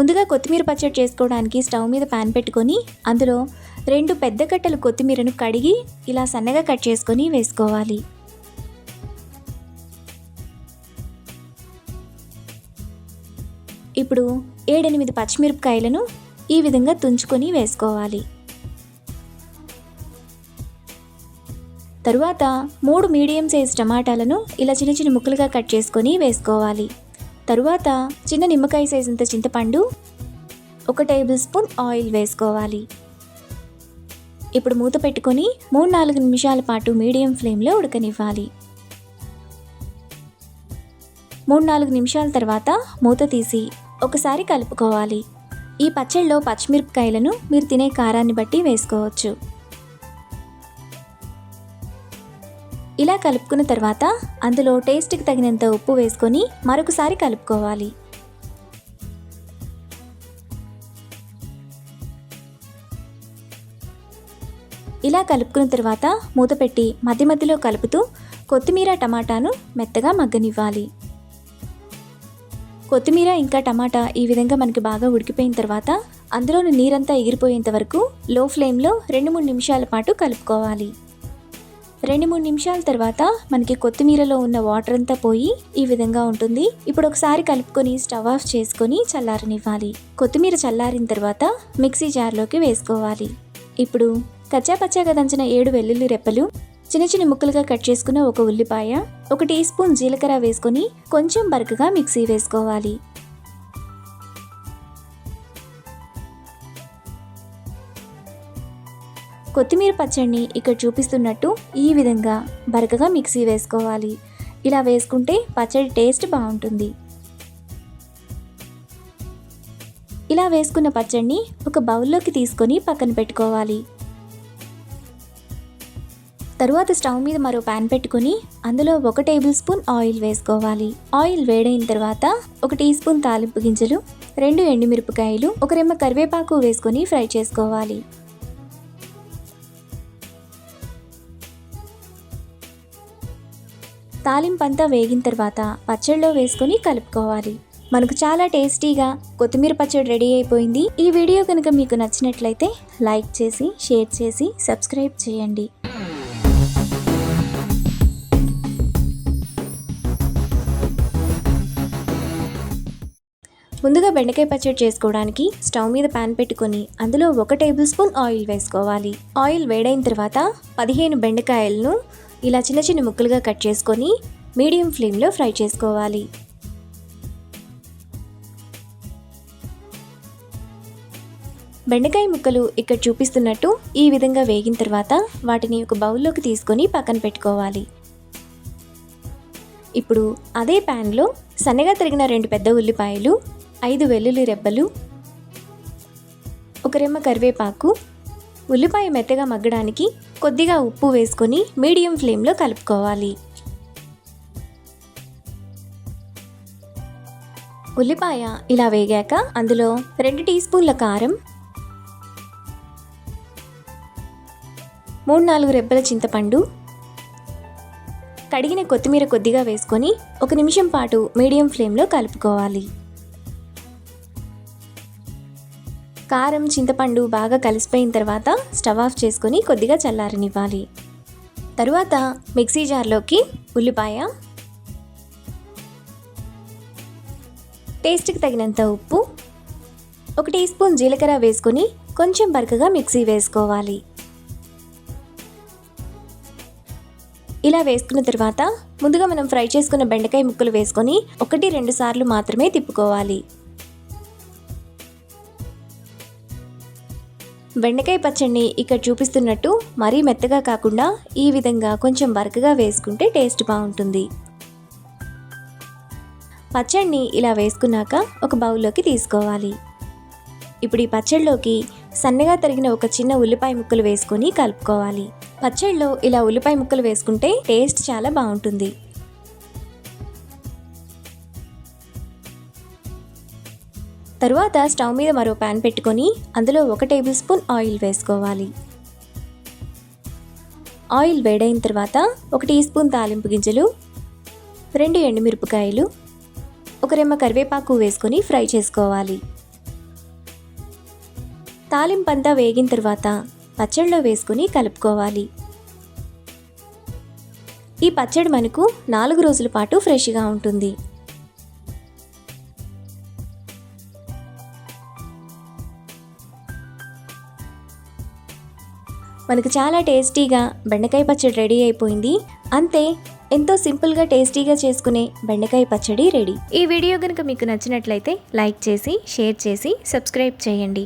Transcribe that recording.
ముందుగా కొత్తిమీర పచ్చడి చేసుకోవడానికి స్టవ్ మీద పాన్ పెట్టుకొని అందులో రెండు పెద్ద కట్టలు కొత్తిమీరను కడిగి ఇలా సన్నగా కట్ చేసుకొని వేసుకోవాలి. ఇప్పుడు ఏడెనిమిది పచ్చిమిరపకాయలను ఈ విధంగా తుంచుకొని వేసుకోవాలి. తరువాత మూడు మీడియం సైజ్ టమాటాలను ఇలా చిన్న చిన్న ముక్కలుగా కట్ చేసుకొని వేసుకోవాలి. తరువాత చిన్న నిమ్మకాయ సైజంత చింతపండు ఒక టేబుల్ స్పూన్ ఆయిల్ వేసుకోవాలి. ఇప్పుడు మూత పెట్టుకొని మూడు నాలుగు నిమిషాల పాటు మీడియం ఫ్లేమ్లో ఉడకనివ్వాలి. మూడు నాలుగు నిమిషాల తర్వాత మూత తీసి ఒకసారి కలుపుకోవాలి. ఈ పచ్చళ్ళలో పచ్చిమిరపకాయలను మీరు తినే కారాన్ని బట్టి వేసుకోవచ్చు. ఇలా కలుపుకున్న తర్వాత అందులో టేస్ట్కి తగినంత ఉప్పు వేసుకొని మరొకసారి కలుపుకోవాలి. ఇలా కలుపుకున్న తర్వాత మూత పెట్టి మధ్య మధ్యలో కలుపుతూ కొత్తిమీర టమాటాను మెత్తగా మగ్గనివ్వాలి. కొత్తిమీర ఇంకా టమాటా ఈ విధంగా మనకి బాగా ఉడికిపోయిన తర్వాత అందులోని నీరంతా ఎగిరిపోయేంత వరకు లో ఫ్లేమ్లో రెండు మూడు నిమిషాల పాటు కలుపుకోవాలి. రెండు మూడు నిమిషాల తర్వాత మనకి కొత్తిమీరలో ఉన్న వాటర్ అంతా పోయి ఈ విధంగా ఉంటుంది. ఇప్పుడు ఒకసారి కలుపుకొని స్టవ్ ఆఫ్ చేసుకొని చల్లారనివ్వాలి. కొత్తిమీర చల్లారిన తర్వాత మిక్సీ జార్లోకి వేసుకోవాలి. ఇప్పుడు కచ్చా పచ్చాగా దంచిన ఏడు వెల్లుల్లి రెప్పలు చిన్న చిన్న ముక్కలుగా కట్ చేసుకున్న ఒక ఉల్లిపాయ ఒక టీ స్పూన్ జీలకర్ర వేసుకొని కొంచెం బరకగా మిక్సీ వేసుకోవాలి. కొత్తిమీర పచ్చడిని ఇక్కడ చూపిస్తున్నట్టు ఈ విధంగా బరకగా మిక్సీ వేసుకోవాలి. ఇలా వేసుకుంటే పచ్చడి టేస్ట్ బాగుంటుంది. ఇలా వేసుకున్న పచ్చడిని ఒక బౌల్లోకి తీసుకొని పక్కన పెట్టుకోవాలి. తరువాత స్టవ్ మీద మరో ప్యాన్ పెట్టుకొని అందులో ఒక టేబుల్ స్పూన్ ఆయిల్ వేసుకోవాలి. ఆయిల్ వేడైన తర్వాత ఒక టీ స్పూన్ తాలింపు గింజలు రెండు ఎండుమిరపకాయలు ఒక రెమ్మ కరివేపాకు వేసుకొని ఫ్రై చేసుకోవాలి. తాలింపంతా వేగిన తర్వాత పచ్చడిలో వేసుకొని కలుపుకోవాలి. మనకు చాలా టేస్టీగా కొత్తిమీర పచ్చడి రెడీ అయిపోయింది. ఈ వీడియో కనుక మీకు నచ్చినట్లయితే లైక్ చేసి షేర్ చేసి సబ్స్క్రైబ్ చేయండి. ముందుగా బెండకాయ పచ్చడి చేసుకోవడానికి స్టవ్ మీద పాన్ పెట్టుకొని అందులో ఒక టేబుల్ స్పూన్ ఆయిల్ వేసుకోవాలి. ఆయిల్ వేడైన తర్వాత పదిహేను బెండకాయలను ఇలా చిన్న చిన్న ముక్కలుగా కట్ చేసుకొని మీడియం ఫ్లేమ్లో ఫ్రై చేసుకోవాలి. బెండకాయ ముక్కలు ఇక్కడ చూపిస్తున్నట్టు ఈ విధంగా వేగిన తర్వాత వాటిని ఒక బౌల్లోకి తీసుకొని పక్కన పెట్టుకోవాలి. ఇప్పుడు అదే ప్యాన్లో సన్నగా తరిగిన రెండు పెద్ద ఉల్లిపాయలు ఐదు వెల్లుల్లి రెబ్బలు ఒక రెమ్మ కరివేపాకు ఉల్లిపాయ మెత్తగా మగ్గడానికి కొద్దిగా ఉప్పు వేసుకొని మీడియం ఫ్లేమ్లో కలుపుకోవాలి. ఉల్లిపాయ ఇలా వేగాక అందులో రెండు టీ స్పూన్ల కారం మూడు నాలుగు రెబ్బల చింతపండు కడిగిన కొత్తిమీర కొద్దిగా వేసుకొని ఒక నిమిషం పాటు మీడియం ఫ్లేమ్లో కలుపుకోవాలి. కారం చింతపండు బాగా కలిసిపోయిన తర్వాత స్టవ్ ఆఫ్ చేసుకొని కొద్దిగా చల్లారనివ్వాలి. తరువాత మిక్సీ జార్లోకి ఉల్లిపాయ టేస్ట్కి తగినంత ఉప్పు ఒక టీ స్పూన్ జీలకర్ర వేసుకొని కొంచెం బరకగా మిక్సీ వేసుకోవాలి. ఇలా వేసుకున్న తర్వాత ముందుగా మనం ఫ్రై చేసుకున్న బెండకాయ ముక్కలు వేసుకొని ఒకటి రెండు సార్లు మాత్రమే తిప్పుకోవాలి. బెండకాయ పచ్చడిని ఇక్కడ చూపిస్తున్నట్టు మరీ మెత్తగా కాకుండా ఈ విధంగా కొంచెం బరకగా వేసుకుంటే టేస్ట్ బాగుంటుంది. పచ్చడిని ఇలా వేసుకున్నాక ఒక బౌల్లోకి తీసుకోవాలి. ఇప్పుడు ఈ పచ్చడిలోకి సన్నగా తరిగిన ఒక చిన్న ఉల్లిపాయ ముక్కలు వేసుకొని కలుపుకోవాలి. పచ్చడిలో ఇలా ఉల్లిపాయ ముక్కలు వేసుకుంటే టేస్ట్ చాలా బాగుంటుంది. తరువాత స్టవ్ మీద మరో ప్యాన్ పెట్టుకొని అందులో ఒక టేబుల్ స్పూన్ ఆయిల్ వేసుకోవాలి. ఆయిల్ వేడైన తర్వాత ఒక టీ స్పూన్ తాలింపు గింజలు రెండు ఎండుమిరపకాయలు ఒక రెమ్మ కరివేపాకు వేసుకొని ఫ్రై చేసుకోవాలి. తాలింపంతా వేగిన తర్వాత పచ్చడిలో వేసుకుని కలుపుకోవాలి. ఈ పచ్చడి మనకు నాలుగు రోజుల పాటు ఫ్రెష్గా ఉంటుంది. మనకు చాలా టేస్టీగా బెండకాయ పచ్చడి రెడీ అయిపోయింది. అంతే ఎంతో సింపుల్గా టేస్టీగా చేసుకునే బెండకాయ పచ్చడి రెడీ. ఈ వీడియో కనుక మీకు నచ్చినట్లయితే లైక్ చేసి షేర్ చేసి సబ్స్క్రైబ్ చేయండి.